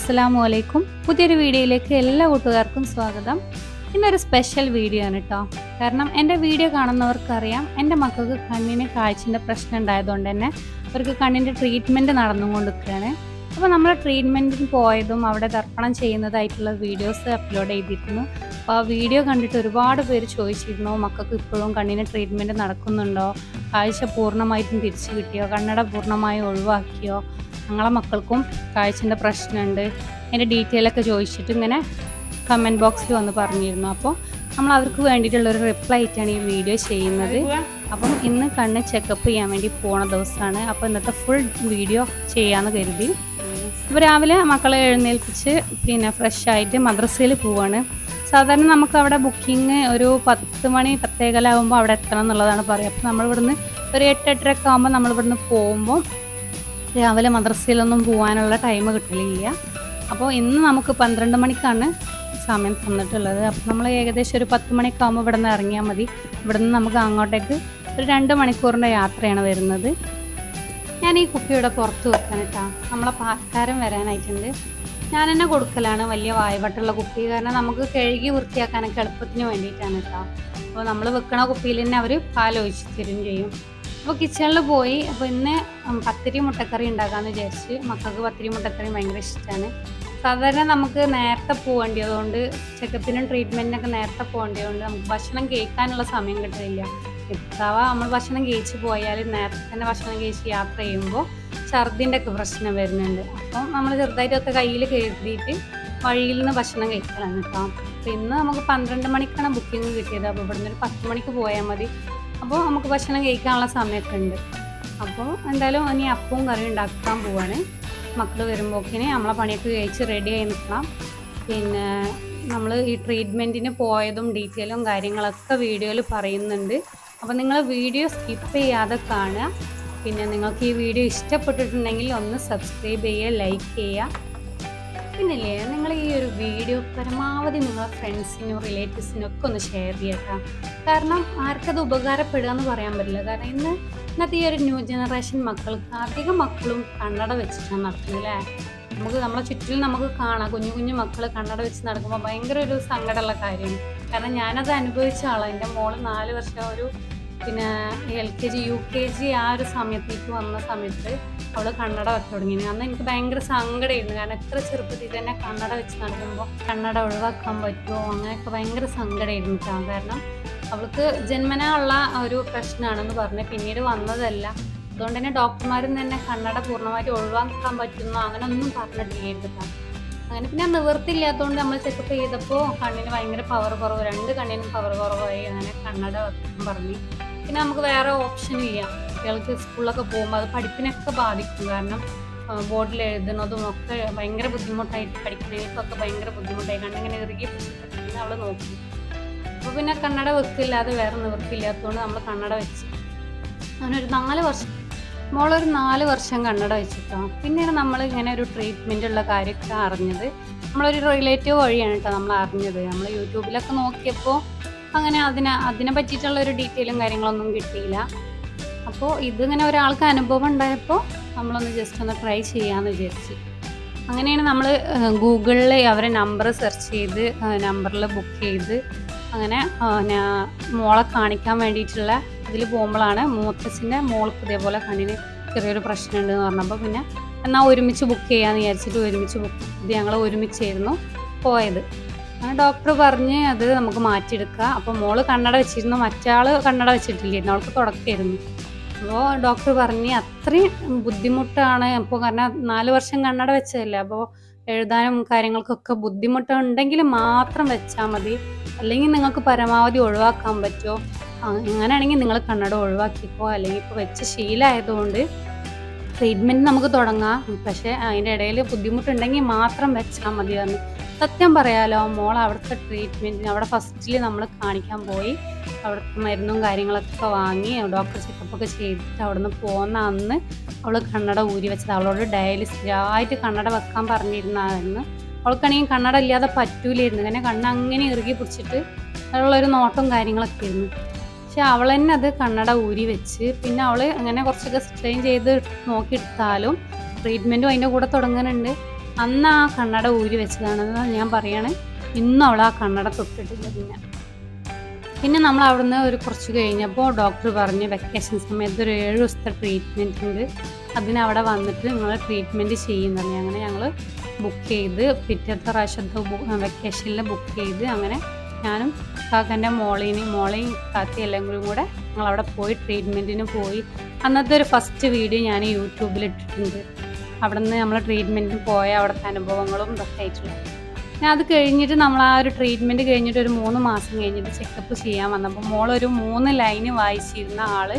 അസ്സാം വലൈക്കും പുതിയൊരു വീഡിയോയിലേക്ക് എല്ലാ കൂട്ടുകാർക്കും സ്വാഗതം. ഇന്നൊരു സ്പെഷ്യൽ വീഡിയോ ആണ് കേട്ടോ കാരണം എന്റെ വീഡിയോ കാണുന്നവർക്കറിയാം എന്റെ മക്കൾക്ക് കണ്ണിന് കാഴ്ചന്റെ പ്രശ്നം ഉണ്ടായതുകൊണ്ട് തന്നെ അവർക്ക് കണ്ണിന്റെ ട്രീറ്റ്മെന്റ് നടന്നുകൊണ്ടിരിക്കുകയാണ്. അപ്പോൾ നമ്മൾ ട്രീറ്റ്മെന്റിന് പോയതും അവിടെ തർപ്പണം ചെയ്യുന്നതായിട്ടുള്ള വീഡിയോസ് അപ്ലോഡ് ചെയ്തിരുന്നു. അപ്പോൾ ആ വീഡിയോ കണ്ടിട്ട് ഒരുപാട് പേര് ചോദിച്ചിരുന്നു മക്കൾക്ക് ഇപ്പോഴും കണ്ണിന് ട്രീറ്റ്മെന്റ് നടക്കുന്നുണ്ടോ? കാഴ്ച പൂർണമായിട്ടും തിരിച്ചു കിട്ടിയോ? കണ്ണട പൂർണമായും ഒഴിവാക്കിയോ? ഞങ്ങളെ മക്കൾക്കും കാഴ്ചന്റെ പ്രശ്നമുണ്ട്. അതിന്റെ ഡീറ്റെയിൽ ഒക്കെ ചോദിച്ചിട്ട് ഇങ്ങനെ കമന്റ് ബോക്സിൽ വന്ന് പറഞ്ഞിരുന്നു. അപ്പോൾ നമ്മൾ അവർക്ക് വേണ്ടിയിട്ടുള്ള ഒരു റിപ്ലൈ ആയിട്ടാണ് ഈ വീഡിയോ ചെയ്യുന്നത്. അപ്പം ഇന്ന് കണ്ണ് ചെക്കപ്പ് ചെയ്യാൻ വേണ്ടി പോണ ദിവസമാണ്. അപ്പോൾ ഇന്നത്തെ ഫുൾ വീഡിയോ ചെയ്യാമെന്ന് കരുതി. അപ്പോൾ രാവിലെ മക്കളെ എഴുന്നേൽപ്പിച്ച് പിന്നെ ഫ്രഷ് ആയിട്ട് മദ്രസയിൽ പോവാണ്. സാധാരണ നമുക്ക് അവിടെ ബുക്കിംഗ് ഒരു പത്ത് മണി പത്തേകാലാകുമ്പോൾ അവിടെ എത്തണം എന്നുള്ളതാണ് പറയുക. അപ്പോൾ നമ്മൾ ഇവിടുന്ന് ഒരു എട്ട് എട്ടരയൊക്കെ നമ്മൾ പോകുമ്പോൾ രാവിലെ മദ്രസയിലൊന്നും പോകാനുള്ള ടൈം കിട്ടലില്ല. അപ്പോൾ ഇന്ന് നമുക്ക് പന്ത്രണ്ട് മണിക്കാണ് സമയം തന്നിട്ടുള്ളത്. അപ്പോൾ നമ്മൾ ഏകദേശം ഒരു പത്ത് മണിയൊക്കെ ആകുമ്പോൾ ഇവിടെ നിന്ന് ഇറങ്ങിയാൽ മതി. ഇവിടെ നിന്ന് നമുക്ക് അങ്ങോട്ടേക്ക് ഒരു രണ്ട് മണിക്കൂറിന്റെ യാത്രയാണ് വരുന്നത്. ഞാൻ ഈ കുപ്പിയുടെ പുറത്ത് വെക്കാനിട്ടാ നമ്മളെ പാൽക്കാരം വരാനായിട്ടുണ്ട്. ഞാൻ തന്നെ കൊടുക്കലാണ് വലിയ വായ്പട്ടുള്ള കുപ്പി. കാരണം നമുക്ക് കഴുകി വൃത്തിയാക്കാനൊക്കെ എളുപ്പത്തിന് വേണ്ടിയിട്ടാണ് കേട്ടോ അപ്പോൾ നമ്മൾ വെക്കണ കുപ്പിയിൽ തന്നെ അവർ പാൽ തരും ചെയ്യും. അപ്പോൾ കിച്ചണിൽ പോയി. അപ്പോൾ ഇന്ന് പത്തിരി മുട്ടക്കറി ഉണ്ടാക്കാമെന്ന് വിചാരിച്ച് മക്കൾക്ക് പത്തിരി മുട്ടക്കറി ഭയങ്കര ഇഷ്ടമാണ് സാധാരണ നമുക്ക് നേരത്തെ പോകേണ്ടതുകൊണ്ട് ചെക്കപ്പിനും ട്രീറ്റ്മെന്റിനൊക്കെ നേരത്തെ പോകേണ്ടതുകൊണ്ട് നമുക്ക് ഭക്ഷണം കഴിക്കാനുള്ള സമയം കിട്ടില്ല ഇത്തവ നമ്മൾ ഭക്ഷണം കഴിച്ച് പോയാൽ നേരത്തെ തന്നെ ഭക്ഷണം കഴിച്ച് യാത്ര ചെയ്യുമ്പോൾ ഛർദിന്റെ ഒക്കെ പ്രശ്നം വരുന്നുണ്ട്. അപ്പം നമ്മൾ ചെറുതായിട്ടൊക്കെ കയ്യിൽ കരുതിയിട്ട് വഴിയിൽ നിന്ന് ഭക്ഷണം കഴിക്കലാണ് കേട്ടോ അപ്പോൾ ഇന്ന് നമുക്ക് പന്ത്രണ്ട് മണിക്കാണ് ബുക്കിംഗ് കിട്ടിയത്. അപ്പോൾ ഇവിടുന്ന് ഒരു പത്ത് മണിക്ക് പോയാൽ മതി. അപ്പോൾ നമുക്ക് ഭക്ഷണം കഴിക്കാനുള്ള സമയമൊക്കെ ഉണ്ട്. അപ്പോൾ എന്തായാലും ഇനി അപ്പവും കറി ഉണ്ടാക്കാൻ പോവാണ്. മക്കൾ വരുമ്പോക്കിന് നമ്മളെ പണിയൊക്കെ കഴിച്ച് റെഡി ആയി നിൽക്കണം പിന്നെ നമ്മൾ ഈ ട്രീറ്റ്മെന്റിന് പോയതും ഡീറ്റെയിലും കാര്യങ്ങളൊക്കെ വീഡിയോയിൽ പറയുന്നുണ്ട്. അപ്പോൾ നിങ്ങൾ വീഡിയോ സ്കിപ്പ് ചെയ്യാതെ കാണുക. പിന്നെ നിങ്ങൾക്ക് ഈ വീഡിയോ ഇഷ്ടപ്പെട്ടിട്ടുണ്ടെങ്കിൽ ഒന്ന് സബ്സ്ക്രൈബ് ചെയ്യുക ലൈക്ക് ചെയ്യുക. പിന്നില്ലേ നിങ്ങൾ ഈ ഒരു വീഡിയോ പരമാവധി നിങ്ങളെ ഫ്രണ്ട്സിനും റിലേറ്റീവ്സിനും ഒക്കെ ഒന്ന് ഷെയർ ചെയ്യട്ടോ. കാരണം ആർക്കത് ഉപകാരപ്പെടുക എന്ന് പറയാൻ പറ്റില്ല. കാരണം ഇന്ന് ഇന്നത്തെ ഈ ഒരു ന്യൂ ജനറേഷൻ മക്കൾക്ക് അധികം മക്കളും കണ്ണട വെച്ചിട്ടാണ് നടക്കുന്നത് അല്ലേ? നമുക്ക് നമ്മളെ ചുറ്റിലും നമുക്ക് കാണാം. കുഞ്ഞു കുഞ്ഞു മക്കൾ കണ്ണട വെച്ച് നടക്കുമ്പോൾ ഭയങ്കര ഒരു സങ്കടമുള്ള കാര്യമാണ് കാരണം ഞാനത് അനുഭവിച്ച ആളാണ് എന്റെ മോൾ നാല് വർഷം ഒരു പിന്നെ L K G U K G ആ ഒരു സമയത്തേക്ക് വന്ന സമയത്ത് അവൾ കണ്ണട വെക്കാൻ തുടങ്ങി അന്ന് എനിക്ക് ഭയങ്കര സങ്കടമായിരുന്നു. കാരണം എത്ര ചെറുപ്പത്തിൽ തന്നെ കണ്ണട വെച്ച് നടക്കുമ്പോൾ കണ്ണട ഒഴിവാക്കാൻ പറ്റുമോ? അങ്ങനെയൊക്കെ ഭയങ്കര സങ്കടമായിരുന്നു കാരണം അവൾക്ക് ജന്മനാ ഉള്ള ഒരു പ്രശ്നമാണെന്ന് പറഞ്ഞ് പിന്നീട് വന്നതല്ല. അതുകൊണ്ട് തന്നെ ഡോക്ടർമാരും തന്നെ കണ്ണട പൂർണമായിട്ട് ഒഴിവാക്കാൻ പറ്റുന്നോ അങ്ങനെ ഒന്നും പറഞ്ഞിട്ടില്ലായിരുന്നു അങ്ങനെ പിന്നെ നിവൃത്തിയില്ലാത്തതുകൊണ്ട് നമ്മൾ ചെക്കപ്പ് ചെയ്തപ്പോൾ കണ്ണിന് ഭയങ്കര പവർ കുറവ്. രണ്ട് കണ്ണിനും പവർ കുറവായി. അങ്ങനെ കണ്ണട വെക്കാൻ പറഞ്ഞു. പിന്നെ നമുക്ക് വേറെ ഓപ്ഷൻ ഇല്ല. കുട്ടികൾക്ക് സ്കൂളിലൊക്കെ പോകുമ്പോൾ അത് പഠിപ്പിനൊക്കെ ബാധിക്കും. കാരണം ബോർഡിൽ എഴുതുന്നതും ഒക്കെ ഭയങ്കര ബുദ്ധിമുട്ടായിട്ട് പഠിക്കുന്നതിനൊക്കെ ഭയങ്കര ബുദ്ധിമുട്ടായി. കണ്ണിങ്ങനെ ഇറുകി പിടിച്ചിട്ട് അവൾ നോക്കി. അപ്പോൾ പിന്നെ കണ്ണട വെക്കില്ലാതെ വേറെ നിവൃത്തിയില്ലാത്തതുകൊണ്ട് നമ്മൾ കണ്ണട വെച്ച്. അങ്ങനൊരു നാല് വർഷം മോളൊരു നാല് വർഷം കണ്ണട വെച്ചിട്ടോ. പിന്നീട് നമ്മൾ ഇങ്ങനെ ഒരു ട്രീറ്റ്മെന്റ് ഉള്ള കാര്യമൊക്കെ അറിഞ്ഞത്. നമ്മളൊരു റിലേറ്റീവ് വഴിയാണ് കേട്ടോ നമ്മൾ അറിഞ്ഞത്. നമ്മൾ യൂട്യൂബിലൊക്കെ നോക്കിയപ്പോൾ അങ്ങനെ അതിനെ അതിനെ പറ്റിയിട്ടുള്ള ഒരു ഡീറ്റെയിലും കാര്യങ്ങളൊന്നും കിട്ടിയില്ല. അപ്പോൾ ഇതിങ്ങനെ ഒരാൾക്ക് അനുഭവം ഉണ്ടായപ്പോൾ നമ്മളൊന്ന് ജസ്റ്റ് ഒന്ന് ട്രൈ ചെയ്യാമെന്ന് വിചാരിച്ചു. അങ്ങനെയാണ് നമ്മൾ ഗൂഗിളിൽ അവരെ നമ്പർ സെർച്ച് ചെയ്ത് നമ്പറിൽ ബുക്ക് ചെയ്ത് അങ്ങനെ മോളെ കാണിക്കാൻ വേണ്ടിയിട്ടുള്ള ഇതിൽ പോകുമ്പോഴാണ് മൂത്തച്ഛന്റെ മോൾക്ക് ഇതേപോലെ കണ്ണിന് ചെറിയൊരു പ്രശ്നമുണ്ട് എന്ന് പറഞ്ഞപ്പോൾ പിന്നെ എന്നാൽ ഒരുമിച്ച് ബുക്ക് ചെയ്യാമെന്ന് വിചാരിച്ചിട്ട് ഒരുമിച്ച് ബുക്ക് ഇത് ഞങ്ങൾ ഒരുമിച്ചായിരുന്നു പോയത്. അങ്ങനെ ഡോക്ടർ പറഞ്ഞ് അത് നമുക്ക് മാറ്റിയെടുക്കുക അപ്പോൾ മോൾ കണ്ണട വെച്ചിരുന്നു. മറ്റാൾ കണ്ണട വെച്ചിട്ടില്ലായിരുന്നു. അവൾക്ക് തുടക്കമായിരുന്നു അപ്പോൾ ഡോക്ടർ പറഞ്ഞ് അത്രയും ബുദ്ധിമുട്ടാണ്. അപ്പോൾ കാരണം നാല് വർഷം കണ്ണട വെച്ചതല്ലേ. അപ്പോൾ എഴുതാനും കാര്യങ്ങൾക്കൊക്കെ ബുദ്ധിമുട്ടുണ്ടെങ്കിൽ മാത്രം വെച്ചാൽ മതി. അല്ലെങ്കിൽ നിങ്ങൾക്ക് പരമാവധി ഒഴിവാക്കാൻ പറ്റുമോ? അങ്ങനെയാണെങ്കിൽ നിങ്ങൾ കണ്ണട ഒഴിവാക്കിക്കോ. അല്ലെങ്കിൽ ഇപ്പോൾ വെച്ച് ശീലമായതുകൊണ്ട് ട്രീറ്റ്മെന്റ് നമുക്ക് തുടങ്ങാം. പക്ഷേ അതിന്റെ ഇടയിൽ ബുദ്ധിമുട്ടുണ്ടെങ്കിൽ മാത്രം വെച്ചാൽ മതി സത്യം പറയാലോ മോൾ അവിടുത്തെ ട്രീറ്റ്മെന്റിന് അവിടെ ഫസ്റ്റിൽ നമ്മൾ കാണിക്കാൻ പോയി. അവിടുത്തെ മരുന്നും കാര്യങ്ങളൊക്കെ വാങ്ങി ഡോക്ടർ ചെക്കപ്പൊക്കെ ചെയ്തിട്ട് അവിടുന്ന് പോകുന്ന അന്ന് അവൾ കണ്ണട ഊരി വെച്ചത്. അവളോട് ഡയലി ആയിട്ട് കണ്ണട വെക്കാൻ പറഞ്ഞിരുന്നായിരുന്നു. അവൾക്കാണെങ്കിൽ കണ്ണട ഇല്ലാതെ പറ്റൂലായിരുന്നു. കാരണം കണ്ണ് അങ്ങനെ ഇറുകി പിടിച്ചിട്ട് അതിലുള്ളൊരു നോട്ടം കാര്യങ്ങളൊക്കെ ആയിരുന്നു. പക്ഷെ അവൾ തന്നെ അത് കണ്ണട ഊരി വെച്ച് പിന്നെ അവൾ അങ്ങനെ കുറച്ചൊക്കെ സ്ട്രെയിൻ ചെയ്ത് നോക്കിയെടുത്താലും ട്രീറ്റ്മെന്റും അതിന്റെ കൂടെ തുടങ്ങുന്നുണ്ട്. അന്ന് ആ കണ്ണട ഊരി വെച്ചതാണെന്ന് ഞാൻ പറയണേ. ഇന്നും അവൾ ആ കണ്ണട തൊട്ടിട്ടില്ല പിന്നെ. പിന്നെ നമ്മൾ അവിടുന്ന് ഒരു കുറച്ച് കഴിഞ്ഞപ്പോൾ ഡോക്ടർ പറഞ്ഞ് വെക്കേഷൻ സമയത്ത് ഒരു ഏഴ് ദിവസത്തെ ട്രീറ്റ്മെന്റ് ഉണ്ട്. അതിനവിടെ വന്നിട്ട് നിങ്ങൾ ട്രീറ്റ്മെന്റ് ചെയ്യുന്നുണ്ട് അങ്ങനെ ഞങ്ങൾ ബുക്ക് ചെയ്ത് പിറ്റത്തെ പ്രാവശ്യത്തെ വെക്കേഷനിൽ ബുക്ക് ചെയ്ത് അങ്ങനെ ഞാനും കാക്കന്റെ മോളേനെയും മോളെയും കാക്കി എല്ലാം കൂടി കൂടെ ഞങ്ങളവിടെ പോയി ട്രീറ്റ്മെന്റിന് പോയി. അന്നത്തെ ഒരു ഫസ്റ്റ് വീഡിയോ ഞാൻ യൂട്യൂബിൽ ഇട്ടിട്ടുണ്ട്. അവിടെ നിന്ന് നമ്മൾ ട്രീറ്റ്മെന്റിന് പോയ അവിടുത്തെ അനുഭവങ്ങളും ഇതൊക്കെ ആയിട്ടുള്ളത് ഞാൻ അത് കഴിഞ്ഞിട്ട് നമ്മൾ ആ ഒരു ട്രീറ്റ്മെന്റ് കഴിഞ്ഞിട്ട് ഒരു മൂന്ന് മാസം കഴിഞ്ഞിട്ട് ചെക്കപ്പ് ചെയ്യാൻ വന്നപ്പോൾ മോളൊരു മൂന്ന് ലൈന് വായിച്ചിരുന്ന ആൾ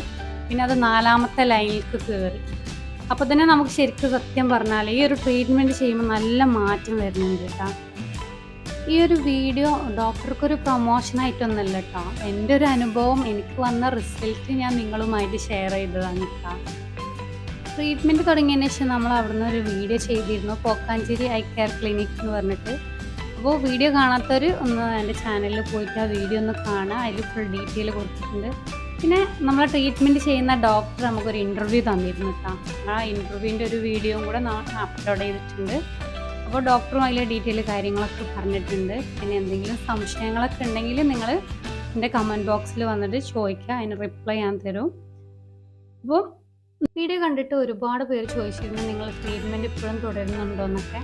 പിന്നെ അത് നാലാമത്തെ ലൈനിലേക്ക് കയറി അപ്പോൾ തന്നെ നമുക്ക് ശരിക്കും സത്യം പറഞ്ഞാൽ ഈ ഒരു ട്രീറ്റ്മെന്റ് ചെയ്യുമ്പോൾ നല്ല മാറ്റം വരുന്നുണ്ട് കേട്ടോ. ഈ ഒരു വീഡിയോ ഡോക്ടർക്കൊരു പ്രൊമോഷനായിട്ടൊന്നുമല്ല കേട്ടോ. എന്റെ ഒരു അനുഭവം എനിക്ക് വന്ന റിസൾട്ട് ഞാൻ നിങ്ങളുമായിട്ട് ഷെയർ ചെയ്തതാണ് കേട്ടോ. ട്രീറ്റ്മെന്റ് തുടങ്ങിയതിന് ശേഷം നമ്മൾ അവിടുന്ന് ഒരു വീഡിയോ ചെയ്തിരുന്നു. പോക്കാഞ്ചേരി ഐ കെയർ ക്ലിനിക് എന്ന് പറഞ്ഞിട്ട്. അപ്പോൾ വീഡിയോ കാണാത്തവർ ഒന്ന് എന്റെ ചാനലിൽ പോയിട്ട് ആ വീഡിയോ ഒന്ന് കാണുക അതിൽ ഫുൾ ഡീറ്റെയിൽ കൊടുത്തിട്ടുണ്ട്. പിന്നെ നമ്മൾ ട്രീറ്റ്മെന്റ് ചെയ്യുന്ന ഡോക്ടർ നമുക്കൊരു ഇന്റർവ്യൂ തന്നിരുന്നു കേട്ടോ. ആ ഇന്റർവ്യൂവിന്റെ ഒരു വീഡിയോയും കൂടെ അപ്ലോഡ് ചെയ്തിട്ടുണ്ട്. അപ്പോൾ ഡോക്ടറും അതിലെ ഡീറ്റെയിൽ കാര്യങ്ങളൊക്കെ പറഞ്ഞിട്ടുണ്ട്. പിന്നെ എന്തെങ്കിലും സംശയങ്ങളൊക്കെ ഉണ്ടെങ്കിൽ നിങ്ങൾ എന്റെ കമന്റ് ബോക്സിൽ വന്നിട്ട് ചോദിക്കുക. അതിന് റിപ്ലൈ ഞാൻ തരും. അപ്പോൾ വീഡിയോ കണ്ടിട്ട് ഒരുപാട് പേര് ചോദിച്ചിരുന്നു നിങ്ങൾ ട്രീറ്റ്മെന്റ് ഇപ്പോഴും തുടരുന്നുണ്ടോ എന്നൊക്കെ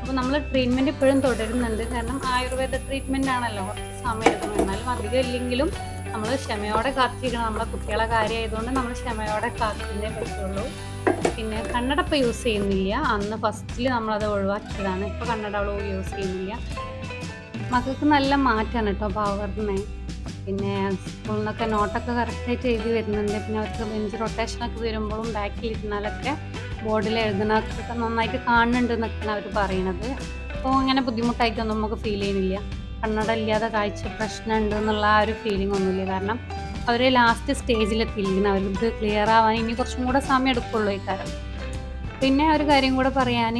അപ്പോൾ നമ്മൾ ട്രീറ്റ്മെന്റ് ഇപ്പോഴും തുടരുന്നുണ്ട്. കാരണം ആയുർവേദ ട്രീറ്റ്മെന്റ് ആണല്ലോ കുറച്ച് സമയം എടുക്കുന്നത് എന്നാലും അധികം ഇല്ലെങ്കിലും നമ്മൾ ക്ഷമയോടെ കാത്തിരിക്കണം. നമ്മളെ കുട്ടികളെ കാര്യമായതുകൊണ്ട് നമ്മൾ ക്ഷമയോടെ കാത്തിരുന്നേ പറ്റുള്ളൂ. പിന്നെ കണ്ണട ഇപ്പോൾ യൂസ് ചെയ്യുന്നില്ല. അന്ന് ഫസ്റ്റിൽ നമ്മളത് ഒഴിവാക്കിയതാണ്. ഇപ്പോൾ കണ്ണട അവൾ യൂസ് ചെയ്യുന്നില്ല. മക്കൾക്ക് നല്ല മാറ്റമാണ് കേട്ടോ പകർന്നേ പിന്നെ സ്കൂളിൽ നിന്നൊക്കെ നോട്ടൊക്കെ കറക്റ്റായിട്ട് എഴുതി വരുന്നുണ്ട്. പിന്നെ അവർക്ക് ബെഞ്ച് റൊട്ടേഷനൊക്കെ വരുമ്പോഴും ബാക്കിൽ ഇരുന്നാലൊക്കെ ബോർഡിൽ എഴുതുന്നതൊക്കെ നന്നായിട്ട് കാണുന്നുണ്ട് എന്നൊക്കെയാണ് അവർ പറയണത്. അപ്പോൾ ഇങ്ങനെ ബുദ്ധിമുട്ടായിട്ടൊന്നും നമുക്ക് ഫീൽ ചെയ്യുന്നില്ല. കണ്ണട ഇല്ലാതെ കാഴ്ച പ്രശ്നമുണ്ട് എന്നുള്ള ആ ഒരു ഫീലിംഗ് ഒന്നുമില്ല. കാരണം അവർ ലാസ്റ്റ് സ്റ്റേജിലെത്തിയിരിക്കുന്നത് അവർക്ക് ക്ലിയർ ആവാൻ ഇനി കുറച്ചും കൂടെ സമയം എടുക്കുള്ളൂ ഈ കാര്യം പിന്നെ ഒരു കാര്യം കൂടെ പറയാൻ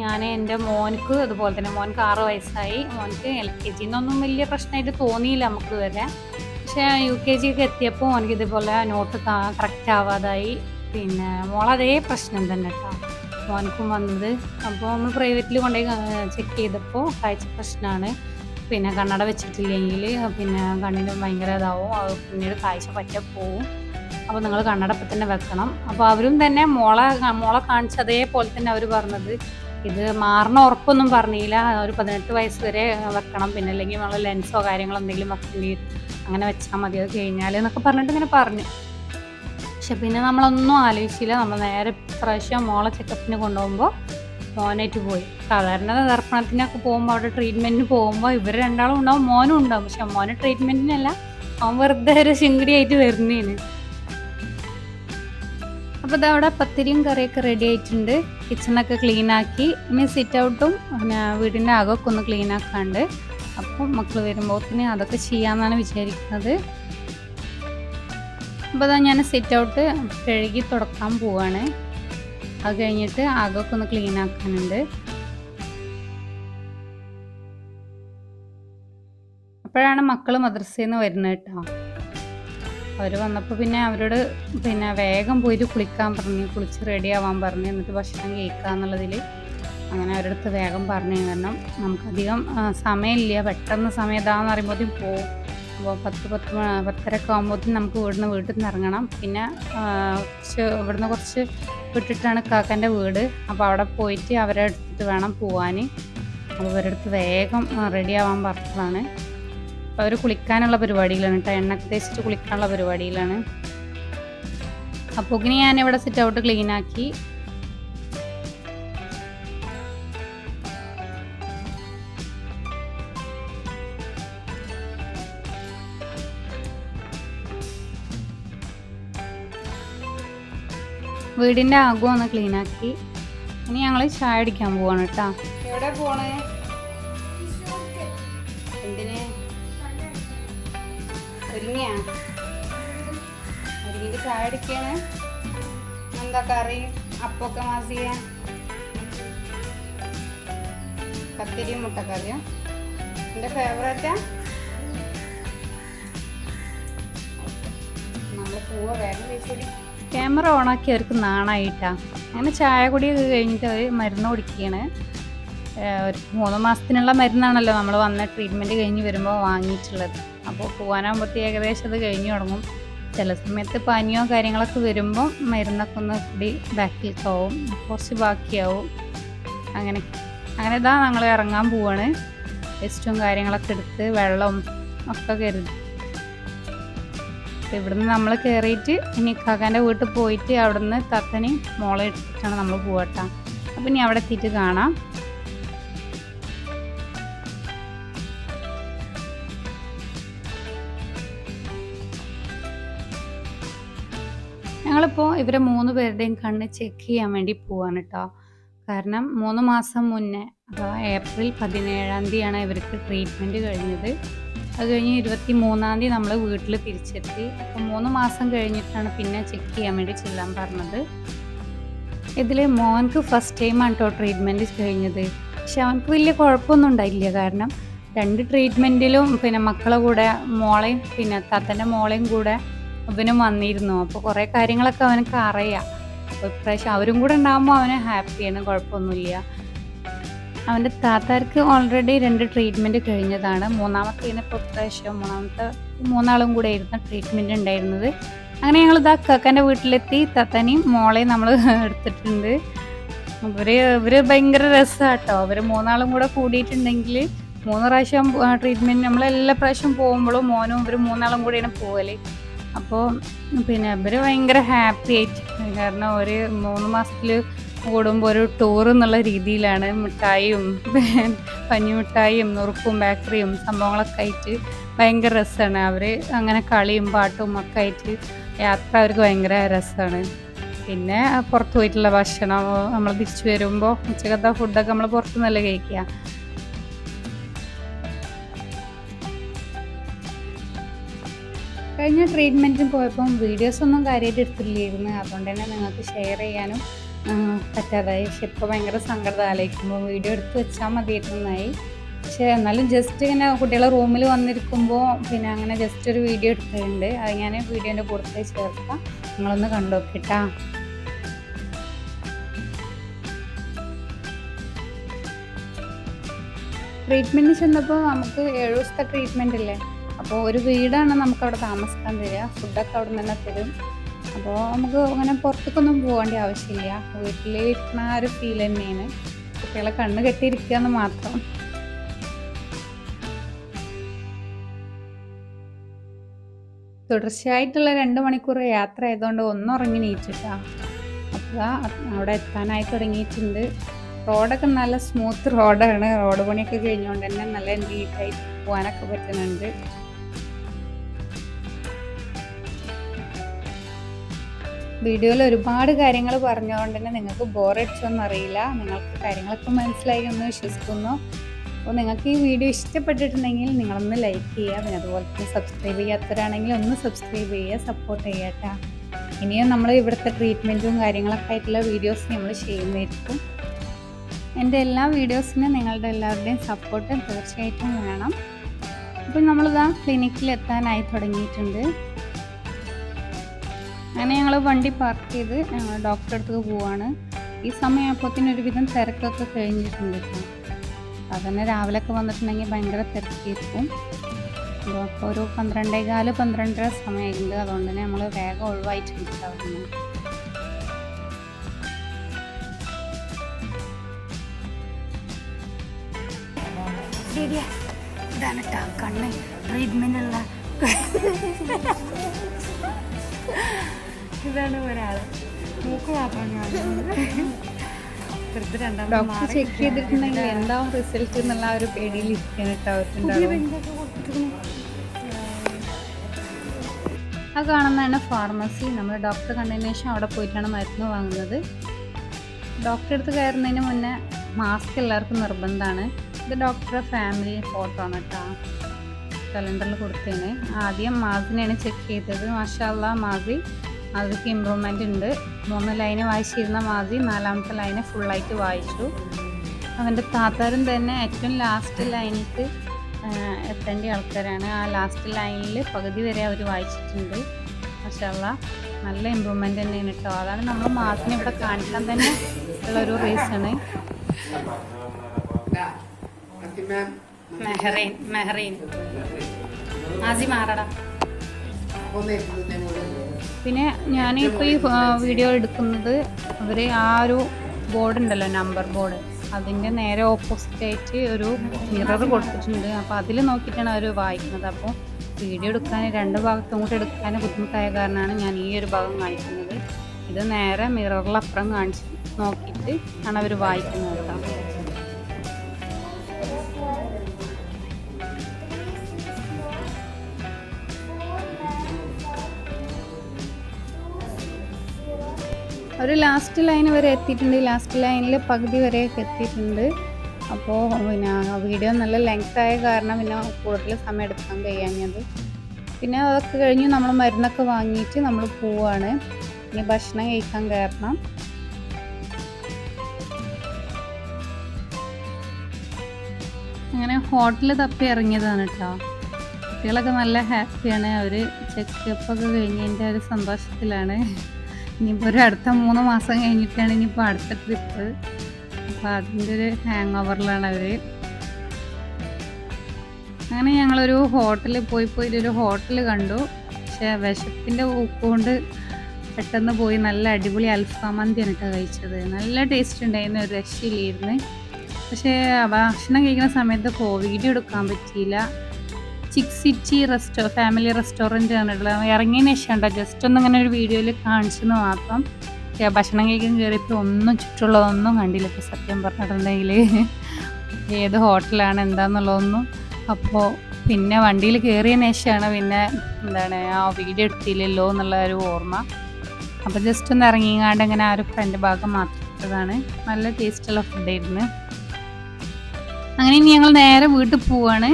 ഞാൻ എന്റെ മോനക്ക് അതുപോലെ തന്നെ മോനക്ക് ആറ് വയസ്സായി. മോനക്ക് എൽ കെ ജിന്നൊന്നും വലിയ പ്രശ്നമായിട്ട് തോന്നിയില്ല നമുക്ക് വരെ പക്ഷേ യു കെ ജി ഒക്കെ എത്തിയപ്പോൾ മോനക്ക് ഇതുപോലെ നോട്ട് കറക്റ്റ് ആവാതായി. പിന്നെ മോളതേ പ്രശ്നം തന്നെ കേട്ടോ മോനക്കും വന്നത്. അപ്പോൾ നമ്മൾ പ്രൈവറ്റിൽ കൊണ്ടുപോയി ചെക്ക് ചെയ്തപ്പോൾ കാഴ്ച പ്രശ്നമാണ് പിന്നെ കണ്ണട വെച്ചിട്ടില്ലെങ്കിൽ പിന്നെ കണ്ണിന് ഭയങ്കര ഇതാവും. പിന്നീട് കാഴ്ച പറ്റ പോവും. അപ്പോൾ നിങ്ങൾ കണ്ണട ഇപ്പം തന്നെ വെക്കണം. അപ്പോൾ അവരും തന്നെ മോളെ മോളെ കാണിച്ച അതേപോലെ തന്നെ അവർ പറഞ്ഞത്. ഇത് മാറണ ഉറപ്പൊന്നും പറഞ്ഞില്ല. ഒരു പതിനെട്ട് വയസ്സ് വരെ വെക്കണം. പിന്നെ അല്ലെങ്കിൽ നമ്മൾ ലെൻസോ കാര്യങ്ങളോ എന്തെങ്കിലും വെക്കേണ്ടി അങ്ങനെ വെച്ചാൽ മതി. അത് കഴിഞ്ഞാൽ എന്നൊക്കെ പറഞ്ഞിട്ട് ഇങ്ങനെ പറഞ്ഞു. പക്ഷെ പിന്നെ നമ്മളൊന്നും ആലോചിച്ചില്ല. നമ്മൾ നേരെ പ്രാവശ്യം മോളെ ചെക്കപ്പിന് കൊണ്ടുപോകുമ്പോൾ മോനായിട്ട് പോയി. സാധാരണ ദർപ്പണത്തിനൊക്കെ പോകുമ്പോൾ അവിടെ ട്രീറ്റ്മെന്റിന് പോകുമ്പോൾ ഇവർ രണ്ടാളും ഉണ്ടാവും മോനും ഉണ്ടാവും. പക്ഷെ മോനെ ട്രീറ്റ്മെന്റിനല്ല അവൻ വെറുതെ ഒരു ശിങ്കിടിയായിട്ട് വരുന്നേന്. അപ്പോൾ ഇതവിടെ പത്തിരിയും കറിയൊക്കെ റെഡി ആയിട്ടുണ്ട്. കിച്ചണൊക്കെ ക്ലീൻ ആക്കി. ഇനി സിറ്റ് ഔട്ടും പിന്നെ വീടിന്റെ അകമൊക്കെ ഒന്ന് ക്ലീൻ ആക്കാണ്ട്. അപ്പം മക്കൾ വരുമ്പോഴത്തേന് അതൊക്കെ ചെയ്യാമെന്നാണ് വിചാരിക്കുന്നത്. അപ്പോൾ അതാ ഞാൻ സിറ്റ് ഔട്ട് കഴുകി തുടക്കാൻ പോവാണ്. അത് കഴിഞ്ഞിട്ട് അകമൊക്കെ ഒന്ന് ക്ലീൻ ആക്കാനുണ്ട്. അപ്പോഴാണ് മക്കൾ മദ്രസയിൽ നിന്ന് വരുന്നത് കേട്ടോ. അവർ വന്നപ്പോൾ പിന്നെ അവരോട് പിന്നെ വേഗം പോയിട്ട് കുളിക്കാൻ പറഞ്ഞു. കുളിച്ച് റെഡി ആവാൻ പറഞ്ഞു. എന്നിട്ട് ഭക്ഷണം കഴിക്കുക എന്നുള്ളതിൽ അങ്ങനെ അവരടുത്ത് വേഗം പറഞ്ഞു. കാരണം നമുക്കധികം സമയമില്ല. പെട്ടെന്ന് സമയം ഇതാന്ന് പറയുമ്പോഴത്തേക്കും പോകും അപ്പോൾ പത്ത് പത്ത് പത്തരക്കെ ആകുമ്പോഴത്തേക്കും നമുക്ക് ഇവിടുന്ന് വീട്ടിൽ നിന്ന് ഇറങ്ങണം. പിന്നെ കുറച്ച് ഇവിടുന്ന് കുറച്ച് വിട്ടിട്ടാണ് കാക്കന്റെ വീട്. അപ്പോൾ അവിടെ പോയിട്ട് അവരെ അടുത്ത് വേണം പോവാൻ അപ്പോൾ അടുത്ത് വേഗം റെഡി ആവാൻ പറഞ്ഞതാണ്. അവർ കുളിക്കാനുള്ള പരിപാടിയിലാണ്. കേട്ടോ എണ്ണ തേച്ചിട്ട് കുളിക്കാനുള്ള പരിപാടിയിലാണ്. അപ്പോൾ ഇങ്ങനെ ഞാനിവിടെ സിറ്റ് ഔട്ട് ക്ലീൻ ആക്കി. വീടിന്റെ ആകും ഒന്ന് ക്ലീൻ ആക്കി. ഇനി ഞങ്ങൾ ചായ അടിക്കാൻ പോവാണ് കേട്ടോ എവിടെ പോണേ? ഒരുങ്ങിയാ? ഒരുങ്ങിട്ട് ചായ അടിക്കാണ് എന്താ കറി? അപ്പൊക്കെ മാസിയ കത്തിരിയും മുട്ടക്കറിയോ. എന്റെ ഫേവറേറ്റാ നമ്മൾ പൂവ വേഗം കഴിച്ചോടി. ക്യാമറ ഓണാക്കി അവർക്ക് നാണായിട്ടാ. അങ്ങനെ ചായ കുടിയൊക്കെ കഴിഞ്ഞിട്ട് അവർ മരുന്ന് കുടിക്കുകയാണ് ഒരു മൂന്ന് മാസത്തിനുള്ള മരുന്നാണല്ലോ നമ്മൾ വന്ന ട്രീറ്റ്മെന്റ് കഴിഞ്ഞ് വരുമ്പോൾ വാങ്ങിയിട്ടുള്ളത്. അപ്പോൾ പോകാനാകുമ്പോഴത്തേക്ക് ഏകദേശം അത് കഴിഞ്ഞു തുടങ്ങും. ചില സമയത്ത് പനിയോ കാര്യങ്ങളൊക്കെ വരുമ്പോൾ മരുന്നൊക്കെ ഒന്ന് കൂടി ബാക്കിൽ പോവും കുറച്ച് ബാക്കിയാവും. അങ്ങനെ അങ്ങനെ ഇതാ ഞങ്ങൾ ഇറങ്ങാൻ പോവാണ്. ടെസ്റ്റും കാര്യങ്ങളൊക്കെ എടുത്ത് വെള്ളം ഒക്കെ കരുതി. ഇവിടുന്ന് നമ്മൾ കയറിയിട്ട് ഇനി കാക്കാന്റെ വീട്ടിൽ പോയിട്ട് അവിടുന്ന് തത്തനെയും മോളെ എടുത്തിട്ടാണ് നമ്മൾ പോകട്ടാ അപ്പം ഇനി അവിടെ എത്തിയിട്ട് കാണാം. ഞങ്ങളിപ്പോൾ ഇവരെ മൂന്ന് പേരുടെയും കണ്ണ് ചെക്ക് ചെയ്യാൻ വേണ്ടി പോവാണ് കേട്ടോ കാരണം മൂന്ന് മാസം മുന്നേ അപ്പോൾ ഏപ്രിൽ പതിനേഴാം തീയതിയാണ് ഇവർക്ക് ട്രീറ്റ്മെന്റ് കഴിഞ്ഞത്. അത് കഴിഞ്ഞ് ഇരുപത്തി മൂന്നാം തീയതി നമ്മൾ വീട്ടിൽ തിരിച്ചെത്തി. അപ്പോൾ മൂന്ന് മാസം കഴിഞ്ഞിട്ടാണ് പിന്നെ ചെക്ക് ചെയ്യാൻ വേണ്ടി ചെല്ലാൻ പറഞ്ഞത്. ഇതിൽ മോൻക്ക് ഫസ്റ്റ് ടൈമാണ് കേട്ടോ ട്രീറ്റ്മെന്റ് കഴിഞ്ഞത്. പക്ഷെ അവനക്ക് വലിയ കുഴപ്പമൊന്നും ഉണ്ടായില്ല. കാരണം രണ്ട് ട്രീറ്റ്മെന്റിലും പിന്നെ മക്കളെ കൂടെ മോളെയും പിന്നെ താത്തന്റെ മോളെയും കൂടെ അവനും വന്നിരുന്നു. അപ്പോൾ കുറേ കാര്യങ്ങളൊക്കെ അവനക്ക് അറിയാം. അപ്പോൾ ഇപ്രാവശ്യം അവരും കൂടെ ഉണ്ടാകുമ്പോൾ അവന് ഹാപ്പിയാണ് കുഴപ്പമൊന്നുമില്ല. അവന്റെ താത്താർക്ക് ഓൾറെഡി രണ്ട് ട്രീറ്റ്മെന്റ് കഴിഞ്ഞതാണ്. മൂന്നാമത്തേന് ഇപ്പോൾ ഇപ്രാവശ്യം മൂന്നാമത്തെ മൂന്നാളും കൂടെ ആയിരുന്നു ട്രീറ്റ്മെന്റ് ഉണ്ടായിരുന്നത്. അങ്ങനെ ഞങ്ങൾ ഇതാ കക്കന്റെ വീട്ടിലെത്തി. തത്തനെയും മോളെയും നമ്മൾ എടുത്തിട്ടുണ്ട്. ഇവർ ഇവർ ഭയങ്കര രസമാട്ടോ അവർ മൂന്നാളും കൂടെ കൂടിയിട്ടുണ്ടെങ്കിൽ മൂന്ന് പ്രാവശ്യം ട്രീറ്റ്മെന്റ് നമ്മൾ എല്ലാ പ്രാവശ്യം പോകുമ്പോഴും മോനും ഇവർ മൂന്നാളും കൂടെയാണ് പോകൽ അപ്പോൾ പിന്നെ ഇവർ ഭയങ്കര ഹാപ്പി ആയിട്ട് കാരണം ഒരു മൂന്ന് മാസത്തിൽ കൂടുമ്പോൾ ഒരു ടൂർ എന്നുള്ള രീതിയിലാണ് മിഠായിയും പഞ്ഞിമിഠായിയും നുറുക്കും ബേക്കറിയും സംഭവങ്ങളൊക്കെ ആയിട്ട് ഭയങ്കര രസമാണ് അവർ അങ്ങനെ കളിയും പാട്ടും ഒക്കെ ആയിട്ട് യാത്ര അവർക്ക് ഭയങ്കര രസമാണ് പിന്നെ പുറത്ത് പോയിട്ടുള്ള ഭക്ഷണം നമ്മൾ തിരിച്ചു വരുമ്പോൾ ഉച്ചക്കത്തെ ഫുഡൊക്കെ നമ്മൾ പുറത്തുനിന്നല്ലേ കഴിക്കുക. കഴിഞ്ഞ ട്രീറ്റ്മെന്റും പോയപ്പം വീഡിയോസ് ഒന്നും കാര്യമായിട്ട് എടുത്തില്ലായിരുന്നു. അതുകൊണ്ട് തന്നെ നിങ്ങൾക്ക് ഷെയർ ചെയ്യാനും പറ്റാതായി. പക്ഷെ ഇപ്പോൾ ഭയങ്കര സങ്കടം ആലോചിക്കുമ്പോൾ വീഡിയോ എടുത്ത് വെച്ചാൽ മതിയായിരുന്നായി പക്ഷേ എന്നാലും ജസ്റ്റ് ഇങ്ങനെ കുട്ടികളെ റൂമിൽ വന്നിരിക്കുമ്പോൾ പിന്നെ അങ്ങനെ ജസ്റ്റ് ഒരു വീഡിയോ എടുത്തിട്ടുണ്ട്. അത് ഞാൻ വീഡിയോന്റെ കൂട്ടത്തിൽ ചേർക്കാം. നിങ്ങളൊന്ന് കണ്ടു നോക്കിട്ടാ ട്രീറ്റ്മെന്റ് ചെന്നപ്പോൾ നമുക്ക് ഏഴ് ദിവസത്തെ ട്രീറ്റ്മെന്റ് അല്ലേ അപ്പോൾ ഒരു വീടാണ് നമുക്ക് അവിടെ താമസിക്കാൻ തരിക. ഫുഡൊക്കെ അവിടെ നിന്ന് തരും. അപ്പോൾ നമുക്ക് അങ്ങനെ പുറത്തേക്കൊന്നും പോകേണ്ട ആവശ്യമില്ല. വീട്ടിൽ ഇരിക്കുന്ന ആ ഒരു ഫീൽ തന്നെയാണ്. കുട്ടികളെ കണ്ണ് കെട്ടിയിരിക്കുക എന്ന് മാത്രം. തുടർച്ചയായിട്ടുള്ള രണ്ട് മണിക്കൂർ യാത്ര ആയതുകൊണ്ട് ഒന്നുറങ്ങി നീച്ചിട്ടാ. അപ്പോൾ അവിടെ എത്താനായി തുടങ്ങിയിട്ടുണ്ട്. റോഡൊക്കെ നല്ല സ്മൂത്ത് റോഡാണ് റോഡ് പണിയൊക്കെ കഴിഞ്ഞുകൊണ്ട് തന്നെ നല്ല നീറ്റായി പോകാനൊക്കെ പറ്റുന്നുണ്ട്. വീഡിയോയിൽ ഒരുപാട് കാര്യങ്ങൾ പറഞ്ഞുകൊണ്ട് തന്നെ നിങ്ങൾക്ക് ബോറടിച്ചൊന്നും അറിയില്ല. നിങ്ങൾക്ക് കാര്യങ്ങളൊക്കെ മനസ്സിലായി എന്ന് വിശ്വസിക്കുന്നു. അപ്പോൾ നിങ്ങൾക്ക് ഈ വീഡിയോ ഇഷ്ടപ്പെട്ടിട്ടുണ്ടെങ്കിൽ നിങ്ങളൊന്ന് ലൈക്ക് ചെയ്യുക. പിന്നെ അതുപോലെ തന്നെ സബ്സ്ക്രൈബ് ചെയ്യാത്തവരാണെങ്കിൽ ഒന്ന് സബ്സ്ക്രൈബ് ചെയ്യുക സപ്പോർട്ട് ചെയ്യട്ടെ ഇനിയും നമ്മൾ ഇവിടുത്തെ ട്രീറ്റ്മെന്റും കാര്യങ്ങളൊക്കെ ആയിട്ടുള്ള വീഡിയോസ് നമ്മൾ ചെയ്യുന്നതായിരിക്കും. എന്റെ എല്ലാ വീഡിയോസിനും നിങ്ങളുടെ എല്ലാവരുടെയും സപ്പോർട്ട് തീർച്ചയായിട്ടും വേണം. അപ്പോൾ നമ്മളിതാ ക്ലിനിക്കിൽ എത്താനായി തുടങ്ങിയിട്ടുണ്ട്. അങ്ങനെ ഞങ്ങൾ വണ്ടി പാർക്ക് ചെയ്ത് ഞങ്ങൾ ഡോക്ടറെ അടുത്ത് പോവാണ്. ഈ സമയം സമയമായപ്പോഴത്തേനും ഒരുവിധം തിരക്കൊക്കെ കഴിഞ്ഞിട്ടുണ്ട് അതന്നെ രാവിലെ ഒക്കെ വന്നിട്ടുണ്ടെങ്കിൽ ഭയങ്കര തിരക്കിയിരിക്കും. അപ്പോൾ ഒരു പന്ത്രണ്ടേകാൽ പന്ത്രണ്ടര സമയമുണ്ട് അതുകൊണ്ട് തന്നെ നമ്മൾ വേഗം ഒഴിവായിട്ടുണ്ട് ശരിയാ. ഇതാണ് കേട്ടോ കണ്ണ്. ഇതാണ് ഒരാൾ മൂക്ക് മാത്രം ഡോക്ടർ ചെക്ക് ചെയ്തിട്ടുണ്ടെങ്കിൽ എന്താവും റിസൾട്ട് എന്നുള്ള ഒരു പേടിയിൽ അവർക്കുണ്ടാവും കാണുന്നതാണ് ഫാർമസി നമ്മൾ ഡോക്ടർ കണ്ടതിന് ശേഷം അവിടെ പോയിട്ടാണ് മരുന്ന് വാങ്ങുന്നത്. ഡോക്ടറെ അടുത്ത് കയറുന്നതിന് മുന്നേ മാസ്ക് എല്ലാവർക്കും നിർബന്ധമാണ്. ഇത് ഡോക്ടറെ ഫാമിലി ഫോട്ടോ ആണ് കേട്ടോ. കലണ്ടറിൽ കൊടുത്തതിന്. ആദ്യം മാസിനെയാണ് ചെക്ക് ചെയ്തത്. മാഷാല്ല മാസി അതിലേക്ക് ഇമ്പ്രൂവ്മെന്റ് ഉണ്ട്. മൂന്ന് ലൈന് വായിച്ചിരുന്ന മാതിരി നാലാമത്തെ ലൈന് ഫുള്ളായിട്ട് വായിച്ചു. അവന്റെ താത്താരും തന്നെ ഏറ്റവും ലാസ്റ്റ് ലൈനിലേക്ക് എത്തേണ്ട ആൾക്കാരാണ്. ആ ലാസ്റ്റ് ലൈനിൽ പകുതി വരെ അവർ വായിച്ചിട്ടുണ്ട്. മാഷാല്ല നല്ല ഇമ്പ്രൂവ്മെന്റ് തന്നെയാണ് കേട്ടോ അതാണ് നമ്മൾ മാസിനെ ഇവിടെ കാണിക്കാൻ തന്നെ ഉള്ളൊരു റീസണ് മെഹറീൻ മെഹറീൻ. ആസി മാറടാ. ഞാൻ പിന്നെ ഞാനിപ്പോൾ ഈ വീഡിയോ എടുക്കുന്നത് അവർ ആ ഒരു ബോർഡ് ഉണ്ടല്ലോ നമ്പർ ബോർഡ് അതിന്റെ നേരെ ഓപ്പോസിറ്റായിട്ട് ഒരു മിറർ കൊടുത്തിട്ടുണ്ട്. അപ്പോൾ അതിൽ നോക്കിയിട്ടാണ് അവർ വായിക്കുന്നത്. അപ്പോൾ വീഡിയോ എടുക്കാൻ രണ്ട് ഭാഗത്തും കൂടെ എടുക്കാൻ ബുദ്ധിമുട്ടായ കാരണമാണ് ഞാൻ ഈ ഒരു ഭാഗം കാണിക്കുന്നത് ഇത് നേരെ മിററിലപ്പുറം കാണിച്ച് നോക്കിയിട്ട് ആണ് അവർ വായിക്കുന്നത്. ഒരു ലാസ്റ്റ് ലൈൻ വരെ എത്തിയിട്ടുണ്ട്. ലാസ്റ്റ് ലൈനിൽ പകുതി വരെയൊക്കെ എത്തിയിട്ടുണ്ട്. അപ്പോൾ പിന്നെ വീഡിയോ നല്ല ലെങ്ത് ആയ കാരണം പിന്നെ കൂടുതൽ സമയം എടുക്കാൻ കഴിയാഞ്ഞത്. പിന്നെ അതൊക്കെ കഴിഞ്ഞ് നമ്മൾ മരുന്നൊക്കെ വാങ്ങിയിട്ട് നമ്മൾ പോവാണ്. ഇനി ഭക്ഷണം കഴിക്കാൻ കയറണം. അങ്ങനെ ഹോട്ടൽ തപ്പി ഇറങ്ങിയതാണ് കേട്ടോ കുട്ടികളൊക്കെ നല്ല ഹാപ്പിയാണ് അവർ ചെക്കപ്പൊക്കെ കഴിഞ്ഞതിന്റെ ഒരു സന്തോഷത്തിലാണ്. ഇനിയിപ്പോൾ ഒരു അടുത്ത മൂന്ന് മാസം കഴിഞ്ഞിട്ടാണ് ഇനിയിപ്പോൾ അടുത്ത ട്രിപ്പ് അപ്പോൾ അതിന്റെ ഒരു ഹാങ് ഓവറിലാണ് അവർ അങ്ങനെ ഞങ്ങളൊരു ഹോട്ടലിൽ പോയി പോയി ഒരു ഹോട്ടൽ കണ്ടു. പക്ഷേ വിശപ്പിന്റെ ഊക്കുകൊണ്ട് പെട്ടെന്ന് പോയി. നല്ല അടിപൊളി അൽഫാം മന്തിയാണ് കേട്ടോ കഴിച്ചത്. നല്ല ടേസ്റ്റ് ഉണ്ടായിരുന്നു ഒരു രക്ഷയില്ലായിരുന്നു പക്ഷേ ഭക്ഷണം കഴിക്കുന്ന സമയത്ത് കോവിഡ് എടുക്കാൻ പറ്റിയില്ല. ചിക് സിറ്റി റെസ്റ്റോ ഫാമിലി റെസ്റ്റോറന്റ് ആണുള്ളത്. ഇറങ്ങിയതിന് ശേഷം ജസ്റ്റ് ഒന്ന് ഇങ്ങനെ ഒരു വീഡിയോയിൽ കാണിച്ചെന്ന് മാത്രം. ഭക്ഷണം കഴിക്കാൻ കയറിയപ്പോൾ ഒന്നും ചുറ്റുള്ളതൊന്നും കണ്ടില്ല ഇപ്പോൾ സത്യം പറഞ്ഞിട്ടുണ്ടെങ്കിൽ ഏത് ഹോട്ടലാണ് എന്താണെന്നുള്ളതൊന്നും അപ്പോൾ പിന്നെ വണ്ടിയിൽ കയറിയതിന് ശേഷമാണ് പിന്നെ എന്താണ് ആ വീഡിയോ എടുത്തില്ലല്ലോ എന്നുള്ള ഒരു ഓർമ്മ. അപ്പോൾ ജസ്റ്റ് ഒന്ന് ഇറങ്ങിങ്ങാണ്ട് ഇങ്ങനെ ആ ഒരു ഫ്രണ്ട് ഭാഗം മാത്രം എടുത്തതാണ് നല്ല ടേസ്റ്റുള്ള ഫുഡായിരുന്നു അങ്ങനെ ഇനി ഞങ്ങൾ നേരെ വീട്ടിൽ പോവാണ്.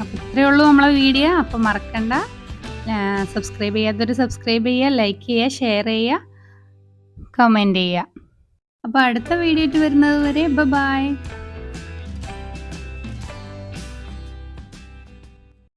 അപ്പോൾ ഇത്രയേ ഉള്ളൂ നമ്മളെ വീഡിയോ. അപ്പം മറക്കണ്ട. സബ്സ്ക്രൈബ് ചെയ്യാത്തവർ സബ്സ്ക്രൈബ് ചെയ്യുക ലൈക്ക് ചെയ്യുക ഷെയർ ചെയ്യുക കമന്റ് ചെയ്യുക. അപ്പോൾ അടുത്ത വീഡിയോ ആയിട്ട് വരുന്നത് വരെ ബൈ